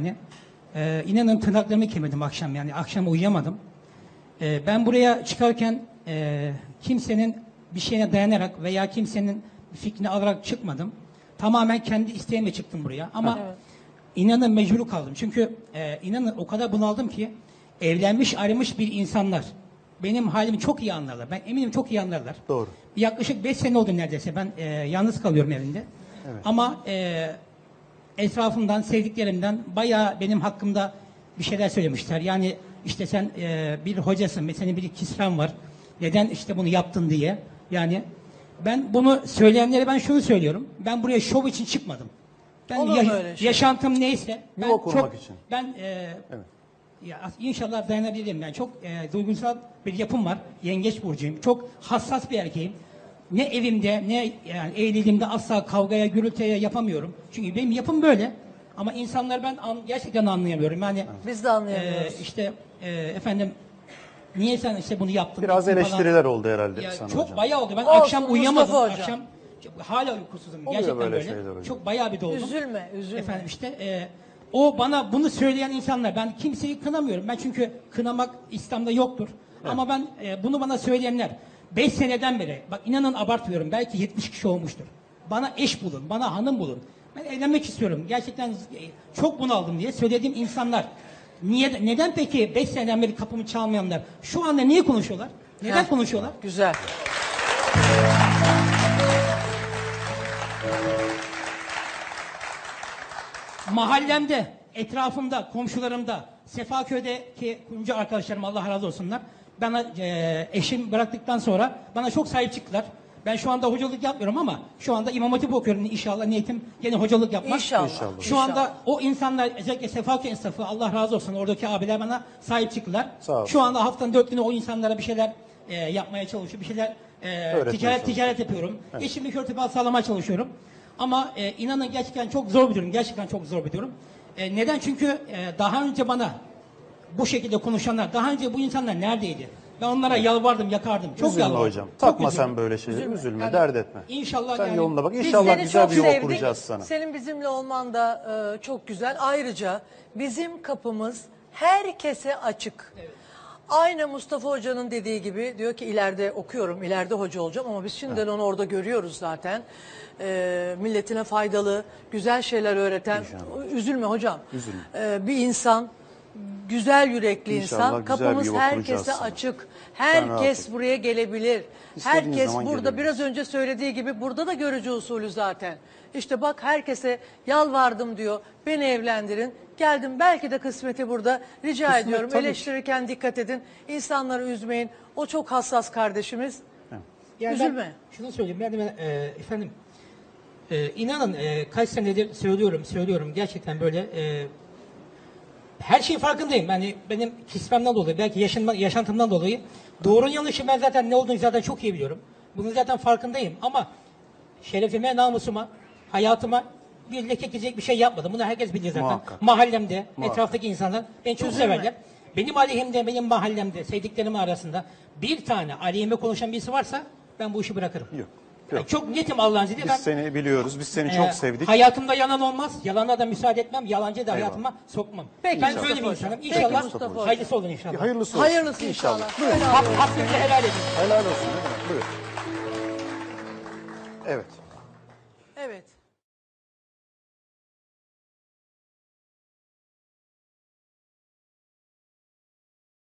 Yani, e, inanın tırnaklarımı kemirdim akşam yani akşam uyuyamadım. E, ben buraya çıkarken e, kimsenin bir şeyine dayanarak veya kimsenin fikrini alarak çıkmadım. Tamamen kendi isteğimle çıktım buraya ama inanın mecbur kaldım. Çünkü e, inanın o kadar bunaldım ki evlenmiş ayrılmış bir insanlar benim halimi çok iyi anlarlar. Ben eminim çok iyi anlarlar. Doğru. Yaklaşık 5 sene oldu neredeyse ben e, yalnız kalıyorum evinde. Ama e, etrafımdan, sevdiklerimden bayağı benim hakkımda bir şeyler söylemişler. Yani işte sen e, bir hocasın ve senin bir kisran var. Neden işte bunu yaptın diye. Yani ben bunu söyleyenlere ben şunu söylüyorum. Ben buraya şov için çıkmadım. Ben Olur mu öyle şey? yaşantım neyse. Ben Yuva kurmak çok, için. Ben e, Evet. ya inşallah dayanabilirim. Yani çok e, duygusal bir yapım var. Yengeç burcuyum. Çok hassas bir erkeğim. Ne evimde ne yani evliliğimde asla kavgaya, gürültüye yapamıyorum. Çünkü benim yapım böyle. Ama insanlar ben an- gerçekten anlayamıyorum. Yani Biz de anlayamıyoruz. e, işte e, efendim niye sen işte bunu yaptın? Biraz ettin falan. eleştiriler oldu herhalde Ya sana çok hocam. bayağı oldu. Ben Olsun, akşam uyuyamadım. Mustafa hocam. Akşam hala uykusuzum. Oluyor Gerçekten böyle böyle. şeyler hocam. Çok bayağı bir doldum. Üzülme, üzülme. Efendim işte e, o bana bunu söyleyen insanlar ben kimseyi kınamıyorum. Ben çünkü kınamak İslam'da yoktur. Ama ben e, bunu bana söyleyenler 5 seneden beri bak inanın abartmıyorum belki 70 kişi olmuştur. Bana eş bulun, bana hanım bulun. Ben evlenmek istiyorum. Gerçekten çok bunaldım diye söylediğim insanlar. Niye neden peki 5 seneden beri kapımı çalmayanlar şu anda niye konuşuyorlar? Neden Heh. konuşuyorlar? Güzel. mahallemde, etrafımda, komşularımda, Sefaköy'deki kuyumcu arkadaşlarım Allah razı olsunlar. Bana e, eşim bıraktıktan sonra bana çok sahip çıktılar. Ben şu anda hocalık yapmıyorum ama şu anda İmam Hatip okuyorum inşallah niyetim yine hocalık yapmak. İnşallah. İnşallah. Şu anda o insanlar özellikle Sefaköy esnafı Allah razı olsun oradaki abiler bana sahip çıktılar. Sağ. Şu anda haftanın dört günü o insanlara bir şeyler e, yapmaya çalışıyor. Bir şeyler e, ticaret ticaret yapıyorum. Eşimle körtepe sağlamaya çalışıyorum. Ama e, inanın gerçekten çok zor bir durum. Gerçekten çok zor bir durum. E, neden? Çünkü e, daha önce bana bu şekilde konuşanlar, daha önce bu insanlar neredeydi? Ben onlara yalvardım, yakardım. Çok Üzülme yalvardım. hocam. Çok Takma üzüldüm. sen böyle şeyleri. Üzülme. Yani dert etme. İnşallah Sen yani- yoluna bak. Biz İnşallah seni güzel çok bir yuva sevdik. kuracağız sana. Senin bizimle olman da e, çok güzel. Ayrıca bizim kapımız herkese açık. Aynı Mustafa Hoca'nın dediği gibi diyor ki ileride okuyorum, ileride hoca olacağım ama biz şimdiden onu orada görüyoruz zaten. E, milletine faydalı, güzel şeyler öğreten, üzülme hocam. Üzülme. E, bir insan, güzel yürekli İnşallah insan, güzel bir kapımız yuva herkese açık. Rahat Herkes ol. buraya gelebilir. İstediğiniz Herkes zaman burada gelebilir. biraz önce söylediği gibi burada da görücü usulü zaten. İşte bak herkese yalvardım diyor. Beni evlendirin. Geldim belki de kısmeti burada. Rica Kısmet ediyorum tabii ki. eleştirirken dikkat edin. İnsanları üzmeyin. O çok hassas kardeşimiz. Yani Üzülme. Ben şunu söyleyeyim. Yani ben, e, efendim e, inanın e, kaç senedir söylüyorum, söylüyorum. Gerçekten böyle e, her şeyin farkındayım. Yani benim kismemden dolayı, belki yaşınma, yaşantımdan dolayı doğrunun yanlışı ben zaten ne olduğunu zaten çok iyi biliyorum. Bunun zaten farkındayım. Ama şerefime, namusuma, hayatıma bir leke gidecek bir şey yapmadım. Bunu herkes bilir zaten. Muhakkak. Mahallemde, Muhakkak. etraftaki insanlar beni çok Üzülme. severler. Benim aleyhimde, benim mahallemde, sevdiklerim arasında bir tane aleyhime konuşan birisi varsa ben bu işi bırakırım. Yok. Yok. çok netim Allah'ın izniyle. Biz Ben seni biliyoruz. Biz seni e, çok sevdik. Hayatımda yalan olmaz. Yalana da müsaade etmem. Yalancı da Eyvallah. hayatıma sokmam. Peki ben Mustafa böyle bir Hocam. insanım. Peki İnşallah Mustafa Hocam. hayırlısı olur inşallah. Hayırlısı olsun. Hayırlısı inşallah. Hak, oluyor. hakkınızı helal edin. Helal olsun. Buyur. Evet.